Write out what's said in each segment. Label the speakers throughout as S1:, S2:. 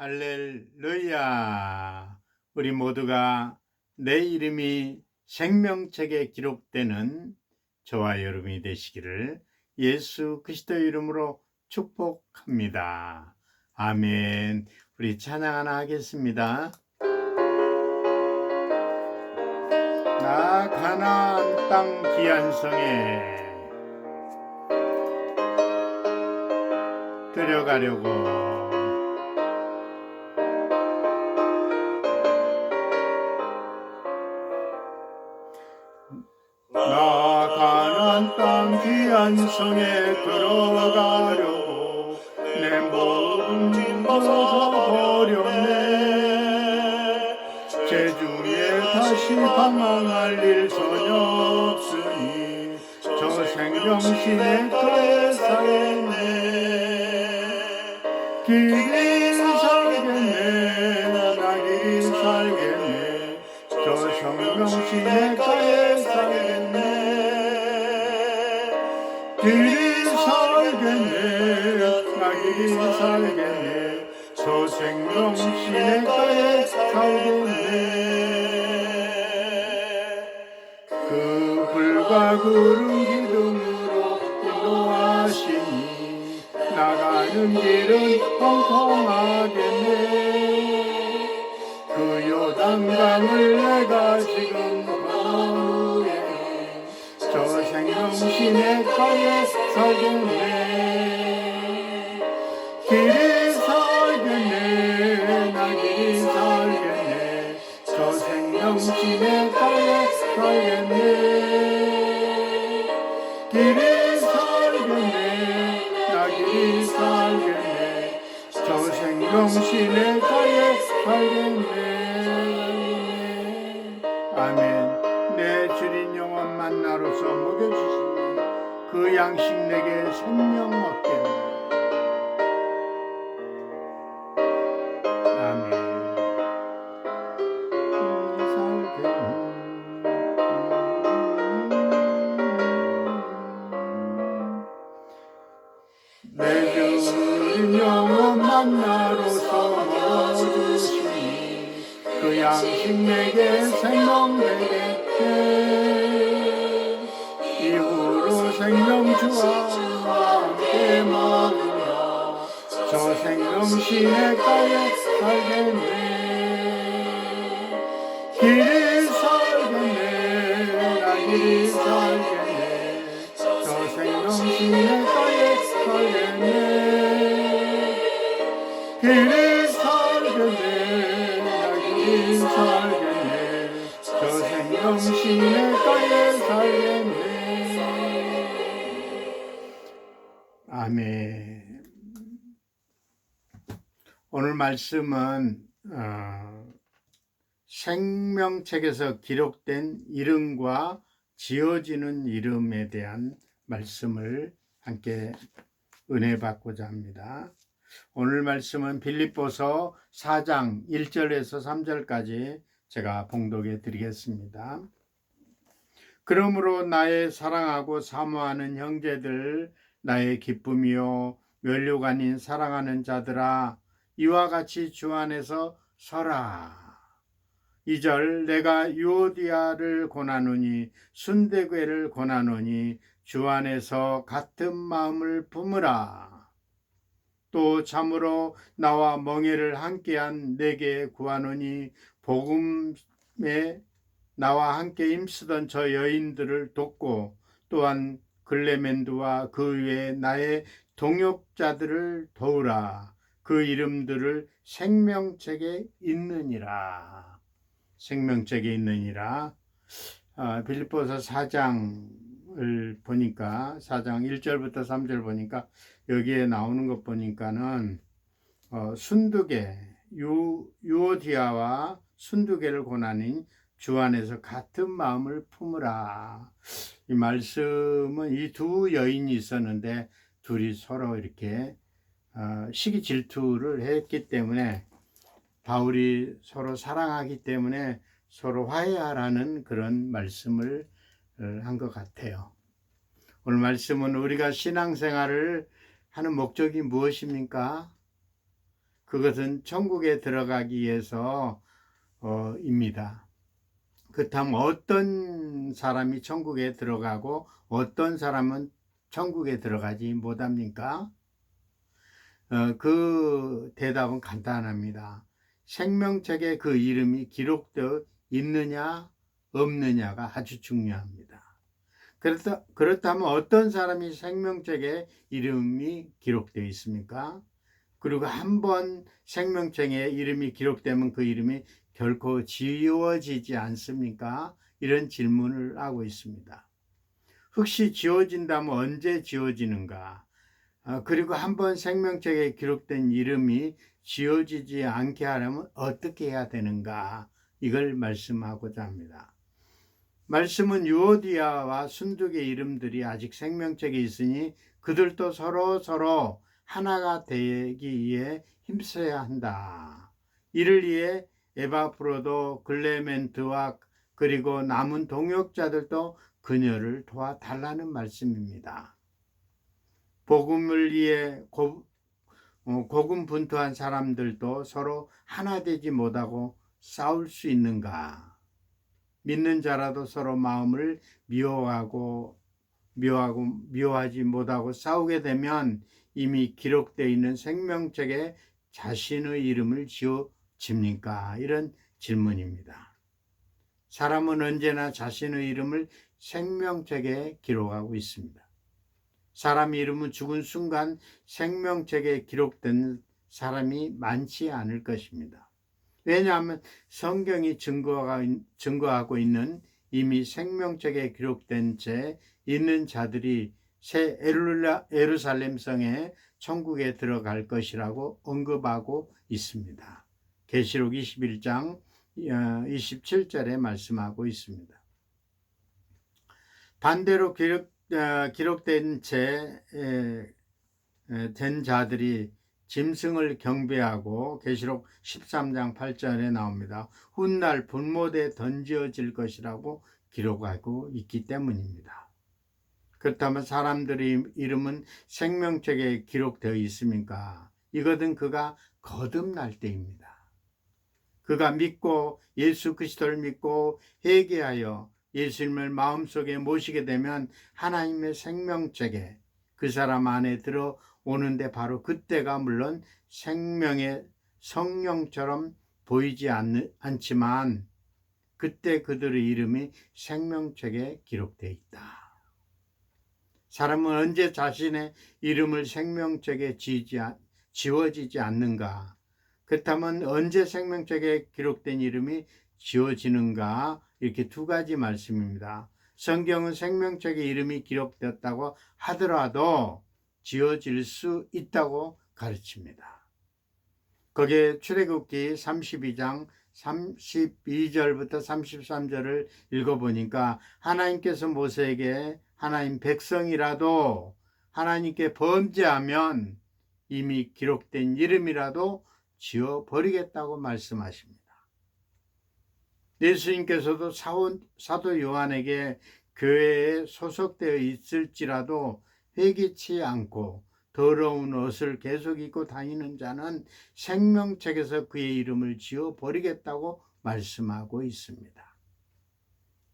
S1: 할렐루야. 우리 모두가 내 이름이 생명책에 기록되는 저와 여러분이 되시기를 예수 그리스도 이름으로 축복합니다. 아멘. 우리 찬양 하나 하겠습니다. 나 가나안 땅 귀한 성에 들어가려고 성에 들어가려고 내몸 벗어버렸네. 제주에 다시 방황할 일 전혀 없으니 저 생명신의 살겠네. 길이 살겠네 나 길이 살겠네. 저 생명신의 길이 살겠네. 나 길이 살겠네 저 생명신의 터에 살겠네. 그 불과 구름 기둥으로 인도하시니 나가는 길은 펑펑하겠네. 그 요단강을 내가 지금 저 생명신의 가에 살겠네 길이 살겠네 나 길이 살겠 먹여주시니 그 양식 내게 생명 먹겠네. 그 양식 내게 생명 되겠네 이후로 생명주와 함께 먹으며 저 생명신의 가에 살겠네. 길이 살겠네. 나 길이 살겠네. 저 생명신의 가에 살겠네 길이 살겠네. 나 길이 살겠네 오늘 말씀은 어, 생명책에서 기록된 이름과 지어지는 이름에 대한 말씀을 함께 은혜 받고자 합니다. 오늘 말씀은 빌립보서 4장 1절에서 3절까지 제가 봉독해 드리겠습니다. 그러므로 나의 사랑하고 사모하는 형제들 나의 기쁨이요 멸류관인 사랑하는 자들아 이와 같이 주 안에서 서라. 2절 내가 유오디아를 권하노니 순대괴를 권하노니 주 안에서 같은 마음을 품으라. 또 참으로 나와 멍에를 함께한 내게 구하노니 복음에 나와 함께 힘쓰던 저 여인들을 돕고 또한 글레멘드와 그 외에 나의 동역자들을 도우라. 그 이름들을 생명책에 있느니라. 생명책에 있느니라. 아, 빌립보서 4장을 보니까 4장 1절부터 3절 보니까 여기에 나오는 것 보니까는 어, 순두개 유, 유오디아와 순두개를 고나니 주 안에서 같은 마음을 품으라. 이 말씀은 이 두 여인이 있었는데 둘이 서로 이렇게 어, 시기 질투를 했기 때문에 바울이 서로 사랑하기 때문에 서로 화해하라는 그런 말씀을 한 것 같아요. 오늘 말씀은 우리가 신앙생활을 하는 목적이 무엇입니까? 그것은 천국에 들어가기 위해서 어, 입니다. 그렇다면 어떤 사람이 천국에 들어가고 어떤 사람은 천국에 들어가지 못합니까? 어, 그 대답은 간단합니다. 생명책에 그 이름이 기록되어 있느냐 없느냐가 아주 중요합니다. 그렇다, 그렇다면 어떤 사람이 생명책에 이름이 기록되어 있습니까? 그리고 한 번 생명책에 이름이 기록되면 그 이름이 결코 지워지지 않습니까? 이런 질문을 하고 있습니다. 혹시 지워진다면 언제 지워지는가? 아, 그리고 한번 생명책에 기록된 이름이 지워지지 않게 하려면 어떻게 해야 되는가? 이걸 말씀하고자 합니다. 말씀은 유오디아와 순두의 이름들이 아직 생명책에 있으니 그들도 서로 서로 하나가 되기 위해 힘써야 한다. 이를 위해 에바프로도 글레멘트와 그리고 남은 동역자들도 그녀를 도와달라는 말씀입니다. 복음을 위해 고, 어, 고군분투한 사람들도 서로 하나 되지 못하고 싸울 수 있는가? 믿는 자라도 서로 마음을 미워하고 미워하고 미워하지 못하고 싸우게 되면 이미 기록되어 있는 생명책에 자신의 이름을 지어 집니까? 이런 질문입니다. 사람은 언제나 자신의 이름을 생명책에 기록하고 있습니다. 사람 이름은 죽은 순간 생명책에 기록된 사람이 많지 않을 것입니다. 왜냐하면 성경이 증거하고 있는 이미 생명책에 기록된 채 있는 자들이 새 에루살렘 성에 천국에 들어갈 것이라고 언급하고 있습니다. 계시록 21장 27절에 어, 말씀하고 있습니다. 반대로 기록, 어, 기록된 채 된 자들이 짐승을 경배하고 계시록 13장 8절에 나옵니다. 훗날 분모대 던져질 것이라고 기록하고 있기 때문입니다. 그렇다면 사람들의 이름은 생명책에 기록되어 있습니까? 이것은 그가 거듭날 때입니다. 그가 믿고 예수 그리스도를 믿고 회개하여 예수님을 마음속에 모시게 되면 하나님의 생명책에 그 사람 안에 들어 오는데 바로 그때가 물론 생명의 성령처럼 보이지 않, 않지만 그때 그들의 이름이 생명책에 기록되어 있다. 사람은 언제 자신의 이름을 생명책에 지지, 지워지지 않는가? 그렇다면 언제 생명책에 기록된 이름이 지워지는가? 이렇게 두 가지 말씀입니다. 성경은 생명책에 이름이 기록되었다고 하더라도 지어질 수 있다고 가르칩니다. 거기에 출애굽기 32장 32절부터 33절을 읽어보니까 하나님께서 모세에게 하나님 백성이라도 하나님께 범죄하면 이미 기록된 이름이라도 지워버리겠다고 말씀하십니다. 예수님께서도 사도 요한에게 교회에 소속되어 있을지라도 회개치 않고 더러운 옷을 계속 입고 다니는 자는 생명책에서 그의 이름을 지워 버리겠다고 말씀하고 있습니다.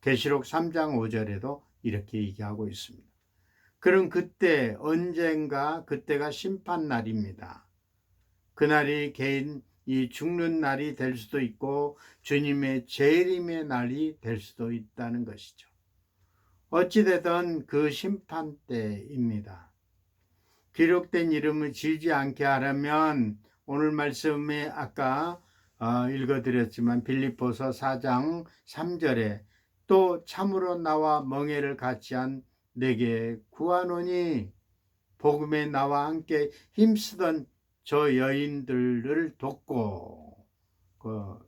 S1: 계시록 3장 5절에도 이렇게 얘기하고 있습니다. 그럼 그때 언젠가 그때가 심판 날입니다. 그날이 개인 이 죽는 날이 될 수도 있고 주님의 재림의 날이 될 수도 있다는 것이죠. 어찌되든 그 심판 때입니다. 기록된 이름을 지지 않게 하려면 오늘 말씀에 아까 어, 읽어드렸지만 빌립보서 4장 3절에 또 참으로 나와 멍해를 같이 한 내게 구하노니 복음에 나와 함께 힘쓰던 저 여인들을 돕고 그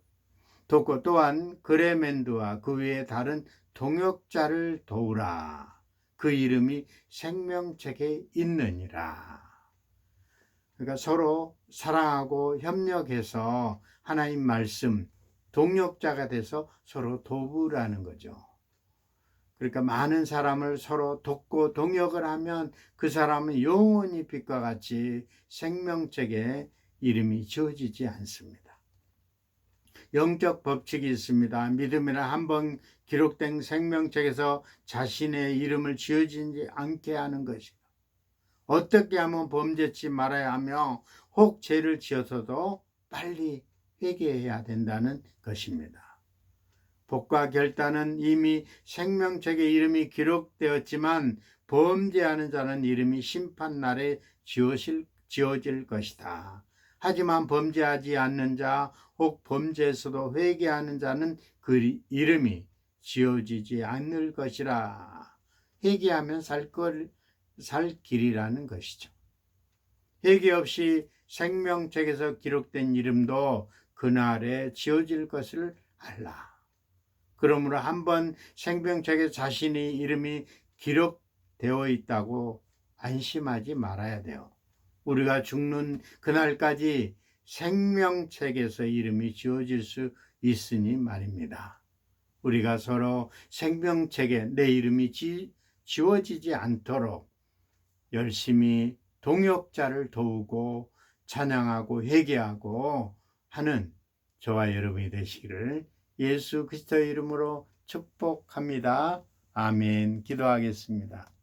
S1: 돕고 또한 그레멘드와 그 외에 다른 동역자를 도우라. 그 이름이 생명책에 있느니라. 그러니까 서로 사랑하고 협력해서 하나님 말씀 동역자가 돼서 서로 도우라는 거죠. 그러니까 많은 사람을 서로 돕고 동역을 하면 그 사람은 영원히 빛과 같이 생명책에 이름이 지어지지 않습니다. 영적 법칙이 있습니다. 믿음이란 한번 기록된 생명책에서 자신의 이름을 지어지지 않게 하는 것이고 어떻게 하면 범죄치 말아야 하며 혹 죄를 지어서도 빨리 회개해야 된다는 것입니다. 복과 결단은 이미 생명책에 이름이 기록되었지만 범죄하는 자는 이름이 심판날에 지어질, 지어질 것이다. 하지만 범죄하지 않는 자, 혹 범죄에서도 회개하는 자는 그 이름이 지어지지 않을 것이라. 회개하면 살, 걸, 살 길이라는 것이죠. 회개 없이 생명책에서 기록된 이름도 그날에 지어질 것을 알라. 그러므로 한번 생명책에 자신의 이름이 기록되어 있다고 안심하지 말아야 돼요. 우리가 죽는 그날까지 생명책에서 이름이 지어질 수 있으니 말입니다. 우리가 서로 생명책에 내 이름이 지, 지워지지 않도록 열심히 동역자를 도우고 찬양하고 회개하고 하는 저와 여러분이 되시기를 예수 그리스도의 이름으로 축복합니다. 아멘. 기도하겠습니다.